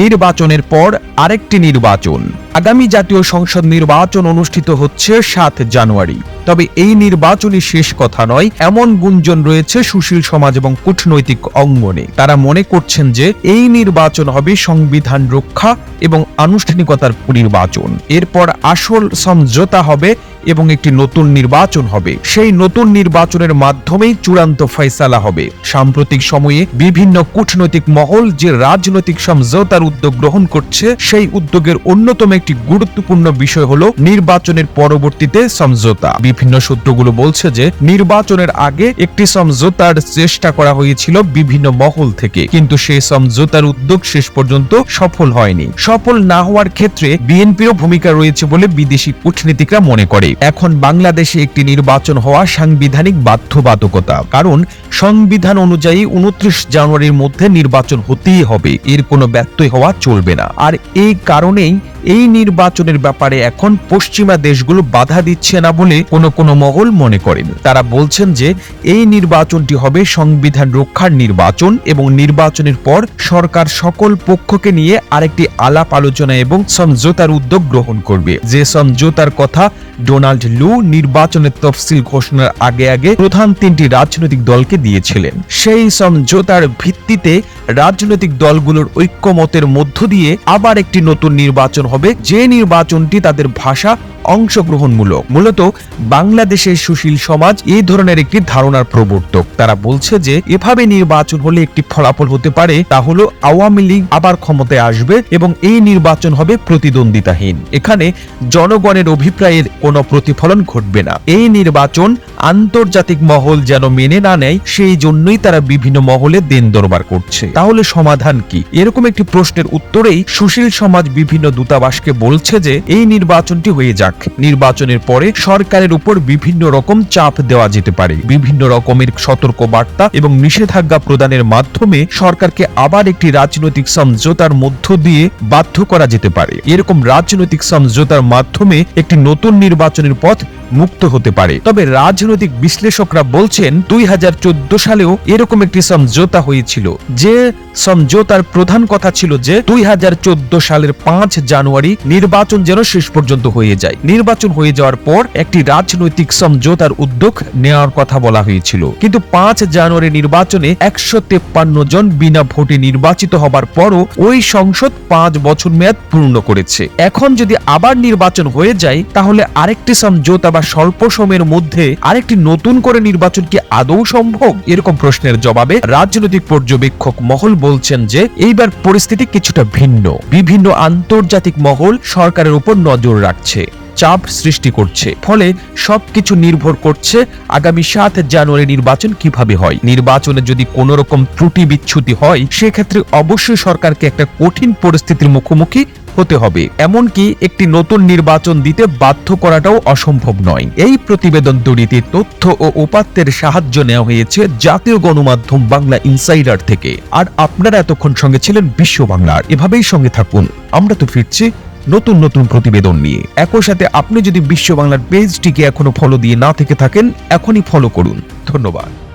নির্বাচনের পর আরেকটি নির্বাচন। আগামী জাতীয় সংসদ নির্বাচন অনুষ্ঠিত হচ্ছে সাত জানুয়ারি। তবে এই নির্বাচনই শেষ কথা নয়, এমন গুঞ্জন রয়েছে সুশীল সমাজ এবং কূটনৈতিক অঙ্গনে। তারা মনে করছেন যে এই নির্বাচন হবে সংবিধান রক্ষা এবং আনুষ্ঠানিকতার নির্বাচন এরপর আসল সমঝোতা হবে এবং একটি নতুন নির্বাচন হবে। সেই নতুন নির্বাচনের মাধ্যমেই চূড়ান্ত ফয়সালা হবে। সাম্প্রতিক সময়ে বিভিন্ন কূটনৈতিক মহল যে রাজনৈতিক সমঝোতার উদ্যোগ গ্রহণ করছে, সেই উদ্যোগের অন্যতম একটি গুরুত্বপূর্ণ বিষয় হলো নির্বাচনের পরবর্তীতে সমঝোতা। বিভিন্ন সূত্রগুলো বলছে যে নির্বাচনের আগে একটি সমঝোতার চেষ্টা করা হয়েছিল বিভিন্ন মহল থেকে। কিন্তু সেই সমঝোতার উদ্যোগ শেষ পর্যন্ত সফল হয়নি। সফল না হওয়ার ক্ষেত্রে বিএনপিরও ভূমিকা রয়েছে বলে বিদেশি কূটনীতিকরা মনে করে। এখন বাংলাদেশে একটি নির্বাচন হওয়া সাংবিধানিক বাধ্যবাধকতা। কারণ সংবিধান অনুযায়ী উনত্রিশ জানুয়ারির মধ্যে নির্বাচন হতেই হবে। এর কোনো ব্যত্যয় হওয়া চলবে না। আর এই কারণেই এই নির্বাচনের ব্যাপারে এখন পশ্চিমা দেশগুলো বাধা দিচ্ছে না বলে কোনো কোনো মহল মনে করেন। তারা বলছেন যে এই নির্বাচনটি হবে সংবিধান রক্ষার নির্বাচন এবং নির্বাচনের পর সরকার সকল পক্ষকে নিয়ে আরেকটি আলাপ আলোচনা এবং সমঝোতার উদ্যোগ গ্রহণ করবে। যে সমঝোতার কথা ডোনাল্ড লু নির্বাচনের তফসিল ঘোষণার আগে আগে প্রধান তিনটি রাজনৈতিক দলকে দিয়েছিলেন। সেই সমঝোতার ভিত্তিতে রাজনৈতিক দলগুলোর ঐক্যমতের মধ্য দিয়ে আবার একটি নতুন নির্বাচন হবে যে নির্বাচনটি তাদের ভাষা অংশগ্রহণমূলক। মূলত বাংলাদেশের সুশীল সমাজ এই ধরনের একটি ধারণার প্রবর্তক। তারা বলছে যে, এভাবে নির্বাচন হলে একটি ফলাফল হতে পারে, তা হলো আওয়ামী লীগ আবার ক্ষমতায় আসবে এবং এই নির্বাচন হবে প্রতিদ্বন্দ্বিতাহীন। এখানে জনগণের অভিপ্রায়ের কোনো প্রতিফলন ঘটবে না। এই নির্বাচন আন্তর্জাতিক মহল যেন মেনে না নেয়, সেই জন্যই তারা বিভিন্ন মহলে দেন দরবার করছে। তাহলে সমাধান কি? এরকম একটি প্রশ্নের উত্তরেই সুশীল সমাজ বিভিন্ন দূতাবাসকে বলছে যে, এই নির্বাচনটি হয়ে যাক। নির্বাচনের পরে সরকারের উপর বিভিন্ন রকম চাপ দেওয়া যেতে পারে। বিভিন্ন রকমের সতর্ক বার্তা এবং নিষেধাজ্ঞা প্রদানের মাধ্যমে সরকারকে আবার একটি রাজনৈতিক সমঝোতার মধ্য দিয়ে বাধ্য করা যেতে পারে। এরকম রাজনৈতিক সমঝোতার মাধ্যমে একটি নতুন নির্বাচনের পথ মুক্ত হতে পারে। তবে রাজনৈতিক বিশ্লেষকরা বলছেন, দুই সালেও এরকম একটি সমঝোতা হয়েছিল। যে সমঝোতার প্রধান কথা ছিল যে, দুই সালের পাঁচ জানুয়ারি নির্বাচন যেন শেষ পর্যন্ত হয়ে যায়। নির্বাচন হয়ে যাওয়ার পর একটি রাজনৈতিক সমঝোতার উদ্যোগ নেওয়ার কথা বলা হয়েছিল। কিন্তু পাঁচ জানুয়ারি নির্বাচনে একশো তেপ্পান্ন জন বিনা ভোটে নির্বাচিত হবার পরও ওই সংসদ পাঁচ বছর মেয়াদ পূর্ণ করেছে। এখন যদি আবার নির্বাচন হয়ে যায়, তাহলে আরেকটি সমঝোতা বা স্বল্প সময়ের মধ্যে আরেকটি নতুন করে নির্বাচন কি আদৌ সম্ভব? এরকম প্রশ্নের জবাবে রাজনৈতিক পর্যবেক্ষক মহল বলছেন যে, এইবার পরিস্থিতি কিছুটা ভিন্ন। বিভিন্ন আন্তর্জাতিক মহল সরকারের উপর নজর রাখছে, চাপ সৃষ্টি করছে। ফলে সবকিছু নির্ভর করছে আগামী সাত জানুয়ারি নির্বাচন কীভাবে হয়। নির্বাচনে যদি কোনো রকম ত্রুটি বিচ্ছুতি হয়, সেক্ষেত্রে অবশ্যই সরকারকে একটা কঠিন পরিস্থিতির মুখোমুখি হতে হবে, এমনকি একটি নতুন নির্বাচন দিতে বাধ্য করাটাও অসম্ভব নয়। এই প্রতিবেদন তৈরিতে তথ্য ও উপাত্তের সাহায্য নেওয়া হয়েছে জাতীয় গণমাধ্যম বাংলা ইনসাইডার থেকে। আর আপনারা এতক্ষণ সঙ্গে ছিলেন বিশ্ব বাংলার। এভাবেই সঙ্গে থাকুন। আমরা তো ফিরছি নতুন নতুন প্রতিবেদন নিয়ে। একই সাথে আপনি যদি বিশ্ব বাংলার পেজটিকে এখনও ফলো দিয়ে না থেকে থাকেন, এখনই ফলো করুন। ধন্যবাদ।